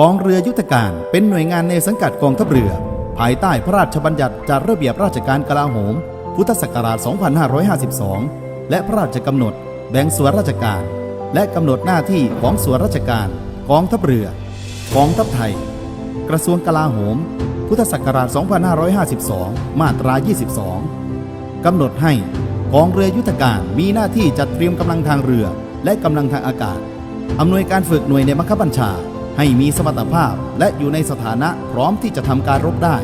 กองเรือยุทธการเป็นหน่วยงานในสังกัดกองทัพเรือ ภายใต้พระราชบัญญัติจัดระเบียบราชการกลาโหม พุทธศักราช 2552 และพระราชกำหนดแบ่งส่วนราชการ และกำหนดหน้าที่ของส่วนราชการ กองทัพเรือ กองทัพไทย กระทรวงกลาโหม พุทธศักราช 2552 มาตรา 22 กำหนดให้กองเรือยุทธการมีหน้าที่จัดเตรียมกำลังทางเรือและกำลังทางอากาศอำนวยการฝึกหน่วยในบังคับบัญชา ให้มีสมรรถภาพและอยู่ในสถานะพร้อมที่จะทำการรบได้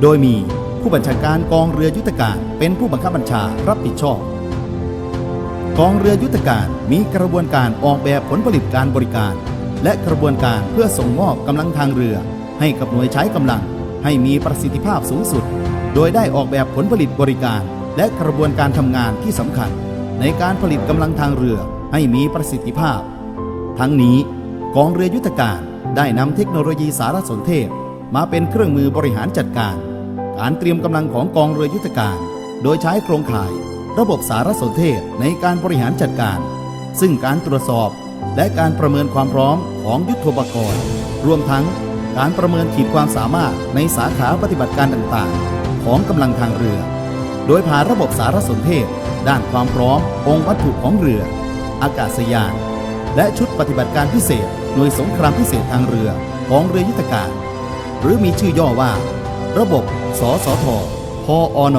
โดยมีผู้บัญชาการกองเรือยุทธการเป็นผู้บังคับบัญชารับผิดชอบ กองเรือยุทธการมีกระบวนการออกแบบผลผลิตการบริการ และกระบวนการเพื่อส่งมอบกำลังทางเรือ ให้กับหน่วยใช้กำลัง ให้มีประสิทธิภาพสูงสุด โดยได้ออกแบบผลผลิตบริการ และกระบวนการทำงานที่สำคัญ ในการผลิตกำลังทางเรือให้มีประสิทธิภาพ ทั้งนี้กองเรือยุทธการ ได้นำเทคโนโลยีสารสนเทศ มาเป็นเครื่องมือบริหารจัดการ การเตรียมกำลังของกองเรือยุทธการ โดยใช้โครงข่าย ระบบสารสนเทศในการบริหารจัดการ ซึ่งการตรวจสอบและการประเมินความพร้อมของยุทธปกรณ์รวมทั้งการประเมินขีดความสามารถในสาขาปฏิบัติการต่างๆ ของกำลังทางเรือ โดยผ่านระบบสารสนเทศ ด้านความพร้อมองค์วัตถุของเรือ อากาศยาน และชุดปฏิบัติการพิเศษหน่วยสงครามพิเศษทางเรือของเรือยุทธการ หรือมีชื่อย่อว่า ระบบ สสทพออน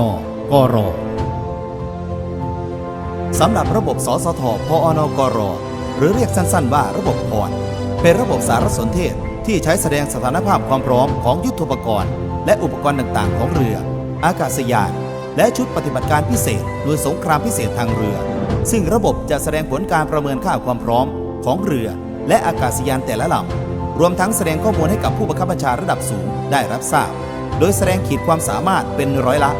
กรสำหรับระบบ สสทพออนกรหรือเรียกสั้นๆว่าระบบพรเป็นระบบสารสนเทศที่ใช้แสดงสถานภาพความพร้อมของยุทธปกรณ์ และอุปกรณ์ต่างๆ ของเรือ อากาศยาน และชุดปฏิบัติการพิเศษหน่วยสงครามพิเศษทางเรือ ซึ่งระบบจะแสดงผลการประเมินค่าความพร้อม ของเรือและอากาศยานแต่ละลำ รวมทั้งแสดงข้อมูลให้กับผู้บังคับบัญชาระดับสูงได้รับทราบ โดยแสดงขีดความสามารถเป็นร้อยละ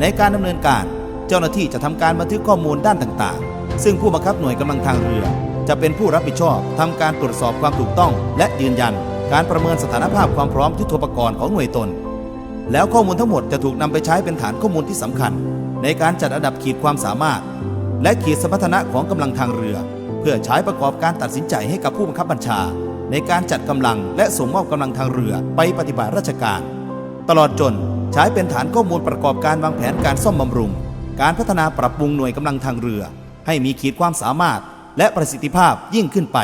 ในการดำเนินการ เจ้าหน้าที่จะทำการบันทึกข้อมูลด้านต่างๆ ซึ่งผู้บังคับหน่วยกำลังทางเรือ จะเป็นผู้รับผิดชอบทำการตรวจสอบความถูกต้อง และยืนยัน การประเมินสถานภาพความพร้อมยุทโธปกรณ์ของหน่วยตน แล้วข้อมูลทั้งหมดจะถูกนำไปใช้เป็นฐานข้อมูลที่สำคัญ ในการจัดอันดับขีดความสามารถ และขีดสมรรถนะของกำลังทางเรือ เพื่อใช้ประกอบการตัดสินใจให้กับผู้บังคับบัญชา ในการจัดกำลังและส่งมอบกำลังทางเรือไปปฏิบัติราชการ ตลอดจนใช้เป็นฐานข้อมูลประกอบการวางแผนการซ่อมบำรุง การพัฒนาปรับปรุงหน่วยกำลังทางเรือ ให้มีขีดความสามารถและประสิทธิภาพยิ่งขึ้นไป